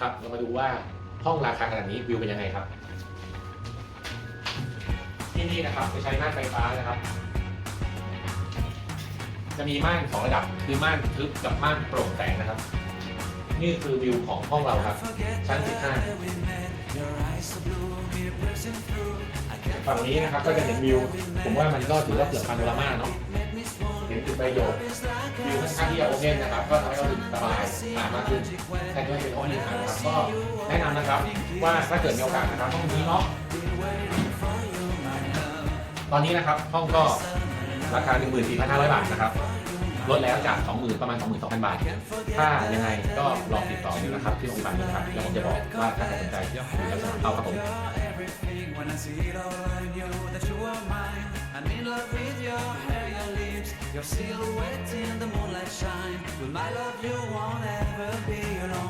ครับเรามาดูว่าห้องราคาขนาดนี้วิวเป็นยังไงครับ ที่นี่นะครับจะใช้ม่านไฟฟ้านะครับ จะมีม่านสองระดับคือม่านทึบกับม่านโปร่งแสงนะครับ นี่คือวิวของห้องเราครับ ชั้น 15ฝั่งนี้นะครับก็จะเห็นวิว ผมว่ามันก็ถือว่าเกือบพาโนรามาเนาะเห็นตึกใบโยก วิวค่อนข้างที่จะโอเพนนะครับ ก็ทำให้เรารู้สึกสบายสามารถขึ้นแทนที่จะเป็นห้องนี้นะครับก็แนะนำนะครับว่าถ้าเกิดมีโอกาสนะครับห้องนี้เนาะตอนนี้นะครับห้องก็ราคา 14,500 บาทนะครับลดแล้วจาก 20,000 ประมาณ 22,000 บาท ถ้ายังไงก็ลองติดต่อดูนะครับ ที่องค์การนี้นะครับแล้วผมจะบอกว่าถ้าสนใจหรือจะสมัครเข้าครับผม When I see it all I knew that you were mine I'm in love with your Your silhouette in the moonlight shine. With my love you won't ever be alone,